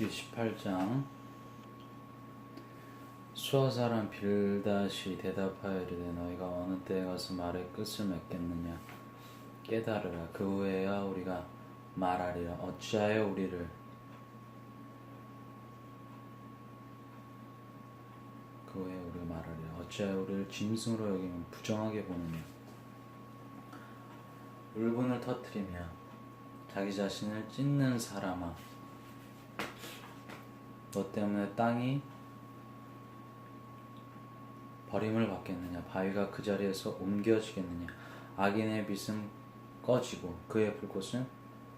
출애굽기 18장. 수아사람 빌다시 대답하여 이르되 너희가 어느 때에 가서 말의 끝을 맺겠느냐? 깨달으라. 그 후에야 우리가 말하리라. 어찌하여 우리를? 그 후에 우리가 말하리라. 어찌하여 우리를 짐승으로 여기면 부정하게 보느냐? 울분을 터뜨리며 자기 자신을 찢는 사람아 너 때문에 땅이 버림을 받겠느냐? 바위가 그 자리에서 옮겨지겠느냐? 악인의 빛은 꺼지고 그의 불꽃은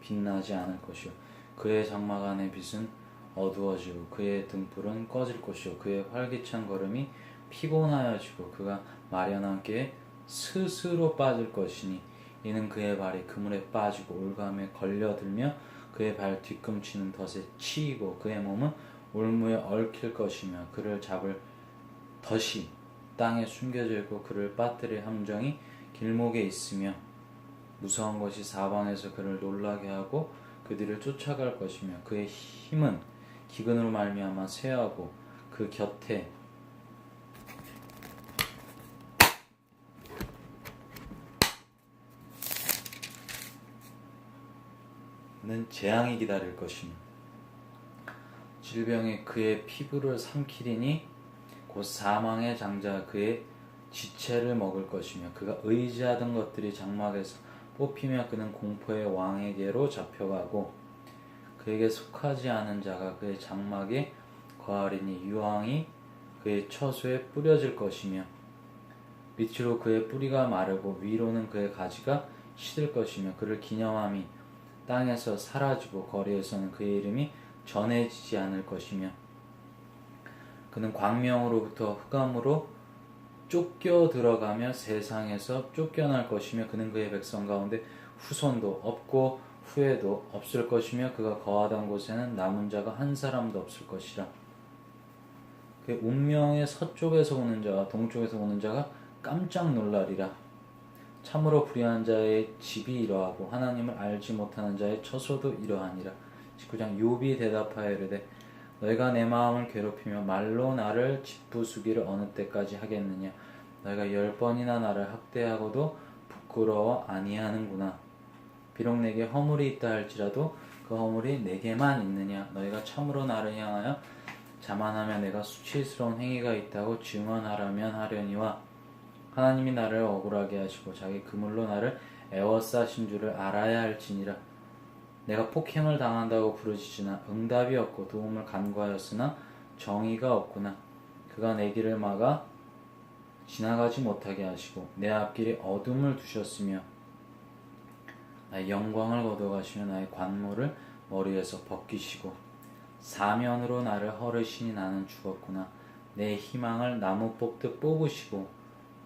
빛나지 않을 것이요. 그의 장막 안의 빛은 어두워지고 그의 등불은 꺼질 것이요. 그의 활기찬 걸음이 피곤하여지고 그가 마련한 게 스스로 빠질 것이니 이는 그의 발이 그물에 빠지고 올감에 걸려들며 그의 발 뒤꿈치는 덫에 치이고 그의 몸은 올무에 얽힐 것이며 그를 잡을 덫이 땅에 숨겨져 있고 그를 빠뜨릴 함정이 길목에 있으며 무서운 것이 사방에서 그를 놀라게 하고 그들을 쫓아갈 것이며 그의 힘은 기근으로 말미암아 쇠하고 그 곁에 는 재앙이 기다릴 것이며 질병이 그의 피부를 삼키리니 곧 사망의 장자 그의 지체를 먹을 것이며 그가 의지하던 것들이 장막에서 뽑히며 그는 공포의 왕에게로 잡혀가고 그에게 속하지 않은 자가 그의 장막에 거하리니 유황이 그의 처소에 뿌려질 것이며 밑으로 그의 뿌리가 마르고 위로는 그의 가지가 시들 것이며 그를 기념함이 땅에서 사라지고 거리에서는 그의 이름이 전해지지 않을 것이며 그는 광명으로부터 흑암으로 쫓겨 들어가며 세상에서 쫓겨날 것이며 그는 그의 백성 가운데 후손도 없고 후에도 없을 것이며 그가 거하던 곳에는 남은 자가 한 사람도 없을 것이라. 그 운명의 서쪽에서 오는 자와 동쪽에서 오는 자가 깜짝 놀라리라. 참으로 불의한 자의 집이 이러하고 하나님을 알지 못하는 자의 처소도 이러하니라 19장 욥이 대답하여 이르되 너희가 내 마음을 괴롭히며 말로 나를 짓부수기를 어느 때까지 하겠느냐? 너희가 열 번이나 나를 학대하고도 부끄러워 아니하는구나. 비록 내게 허물이 있다 할지라도 그 허물이 내게만 있느냐? 너희가 참으로 나를 향하여 자만하며 내가 수치스러운 행위가 있다고 증언하라면 하려니와 하나님이 나를 억울하게 하시고 자기 그물로 나를 애워싸신 줄을 알아야 할지니라 내가 폭행을 당한다고 부르짖으나 응답이 없고 도움을 간구하였으나 정의가 없구나. 그가 내 길을 막아 지나가지 못하게 하시고 내 앞길에 어둠을 두셨으며 나의 영광을 거둬가시며 나의 관모를 머리에서 벗기시고 사면으로 나를 허르시니 나는 죽었구나. 내 희망을 나무 뽑듯 뽑으시고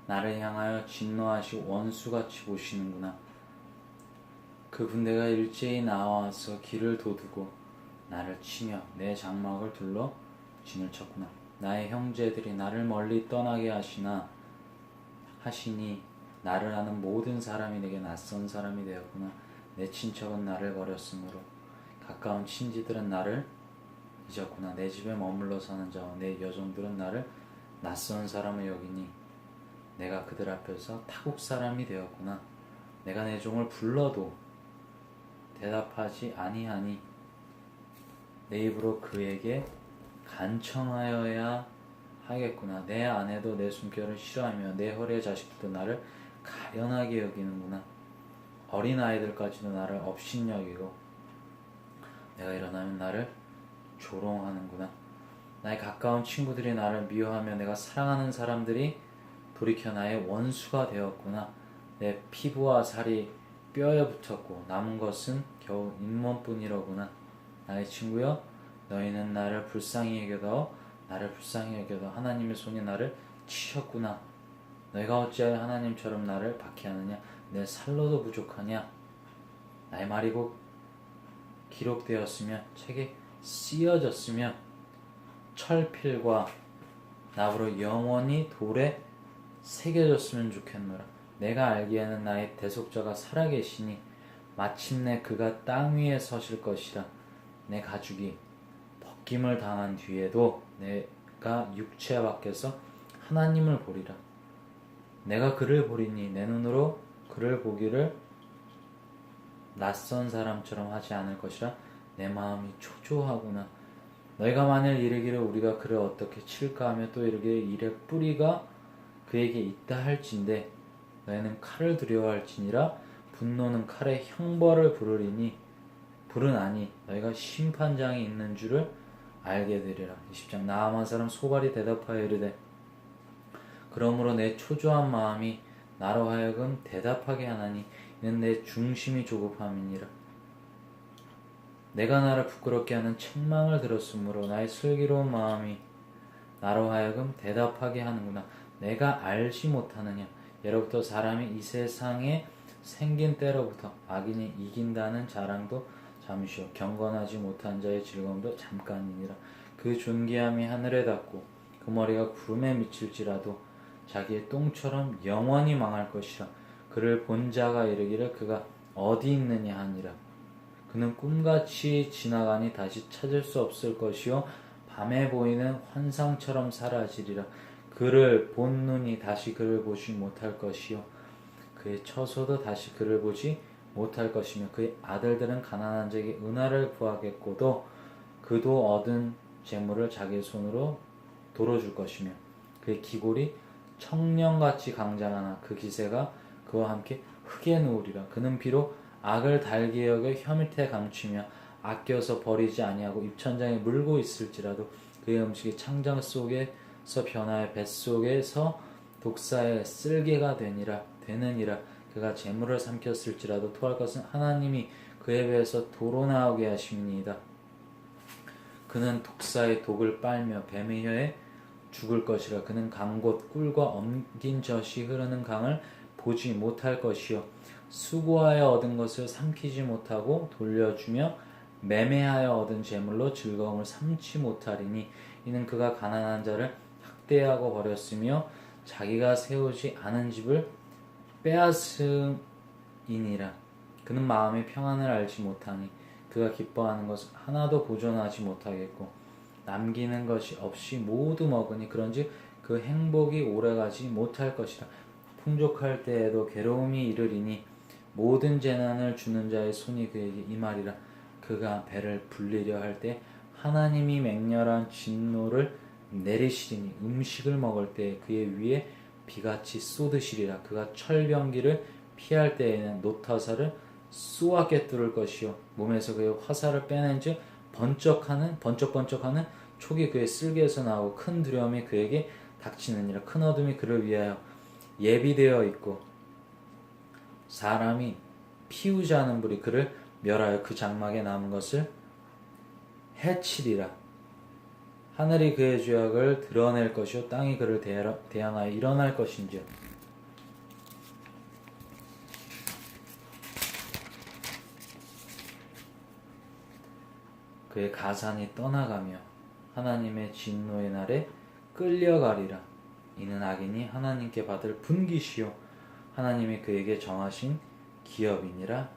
나를 향하여 진노하시고 원수같이 보시는구나. 그 군대가 일제히 나와서 길을 도두고 나를 치며 내 장막을 둘러 진을 쳤구나. 나의 형제들이 나를 멀리 떠나게 하시나 하시니 나를 아는 모든 사람이 내게 낯선 사람이 되었구나. 내 친척은 나를 버렸으므로 가까운 친지들은 나를 잊었구나. 내 집에 머물러 사는 자와 내 여종들은 나를 낯선 사람을 여기니 내가 그들 앞에서 타국 사람이 되었구나. 내가 내 종을 불러도 대답하지 아니하니 내 입으로 그에게 간청하여야 하겠구나. 내 아내도 내 숨결을 싫어하며 내 허리의 자식들도 나를 가련하게 여기는구나. 어린 아이들까지도 나를 업신여기고 내가 일어나면 나를 조롱하는구나. 나의 가까운 친구들이 나를 미워하며 내가 사랑하는 사람들이 돌이켜 나의 원수가 되었구나. 내 피부와 살이 뼈에 붙었고 남은 것은 겨우 잇몸뿐이로구나. 나의 친구여, 너희는 나를 불쌍히 여겨도 나를 불쌍히 여겨도 하나님의 손이 나를 치셨구나. 너희가 어찌하여 하나님처럼 나를 박해하느냐? 내 살로도 부족하냐? 나의 말이 곧 기록되었으며 책에 쓰여졌으며 철필과 나무로 영원히 돌에 새겨졌으면 좋겠노라. 내가 알기에는 나의 대속자가 살아계시니 마침내 그가 땅 위에 서실 것이라 내 가죽이 죽김을 당한 뒤에도 내가 육체 밖에서 하나님을 보리라. 내가 그를 보리니 내 눈으로 그를 보기를 낯선 사람처럼 하지 않을 것이라 내 마음이 초조하구나. 너희가 만일 이르기를 우리가 그를 어떻게 칠까 하며 또 이르기를 이래 뿌리가 그에게 있다 할진대 너희는 칼을 두려워할지니라 분노는 칼에 형벌을 부르리니 부르나니 너희가 심판장이 있는 줄을 알게 되리라. 20장 나아만 사람 소발이 대답하여 이르되 그러므로 내 초조한 마음이 나로 하여금 대답하게 하나니 이는 내 중심이 조급함이니라. 내가 나를 부끄럽게 하는 책망을 들었으므로 나의 슬기로운 마음이 나로 하여금 대답하게 하는구나. 내가 알지 못하느냐. 예로부터 사람이 이 세상에 생긴 때로부터 악인이 이긴다는 자랑도 잠시요 경건하지 못한 자의 즐거움도 잠깐이니라. 그 존귀함이 하늘에 닿고 그 머리가 구름에 미칠지라도 자기의 똥처럼 영원히 망할 것이라. 그를 본 자가 이르기를 그가 어디 있느냐 하니라. 그는 꿈같이 지나가니 다시 찾을 수 없을 것이요 밤에 보이는 환상처럼 사라지리라. 그를 본 눈이 다시 그를 보지 못할 것이요. 그의 처소도 다시 그를 보지 못할 것이며 그의 아들들은 가난한 자에게 은하를 구하겠고도 그도 얻은 재물을 자기 손으로 돌어줄 것이며 그의 기골이 청년같이 강장하나 그 기세가 그와 함께 흙에 누우리라. 그는 비록 악을 달게 여겨 혀 밑에 감추며 아껴서 버리지 아니하고 입천장에 물고 있을지라도 그의 음식이 창장 속에서 변하여 뱃속에서 독사의 쓸개가 되니라 되느니라. 그가 재물을 삼켰을지라도 토할 것은 하나님이 그의 배에서 도로 나오게 하심이니이다. 그는 독사의 독을 빨며 뱀의 혀에 죽을 것이라. 그는 강곳 꿀과 엉긴 젖이 흐르는 강을 보지 못할 것이요. 수고하여 얻은 것을 삼키지 못하고 돌려주며 매매하여 얻은 재물로 즐거움을 삼지 못하리니 이는 그가 가난한 자를 학대하고 버렸으며 자기가 세우지 않은 집을 빼앗음이니라. 그는 마음의 평안을 알지 못하니 그가 기뻐하는 것을 하나도 보존하지 못하겠고 남기는 것이 없이 모두 먹으니 그런즉 그 행복이 오래가지 못할 것이라. 풍족할 때에도 괴로움이 이르리니 모든 재난을 주는 자의 손이 그에게 임하리라. 그가 배를 불리려 할 때 하나님이 맹렬한 진노를 내리시리니 음식을 먹을 때 그의 위에 비같이 쏟으시리라. 그가 철병기를 피할 때에는 노타사를 쏘아게 뚫을 것이요. 몸에서 그의 화살을 빼낸즉 번쩍하는 번쩍번쩍하는 촉이 그의 쓸개에서 나오고 큰 두려움이 그에게 닥치느니라. 큰 어둠이 그를 위하여 예비되어 있고 사람이 피우지 않은 불이 그를 멸하여 그 장막에 남은 것을 해치리라 하늘이 그의 죄악을 드러낼 것이요 땅이 그를 대항하여 일어날 것인지요 그의 가산이 떠나가며 하나님의 진노의 날에 끌려가리라. 이는 악인이 하나님께 받을 분기시요 하나님이 그에게 정하신 기업이니라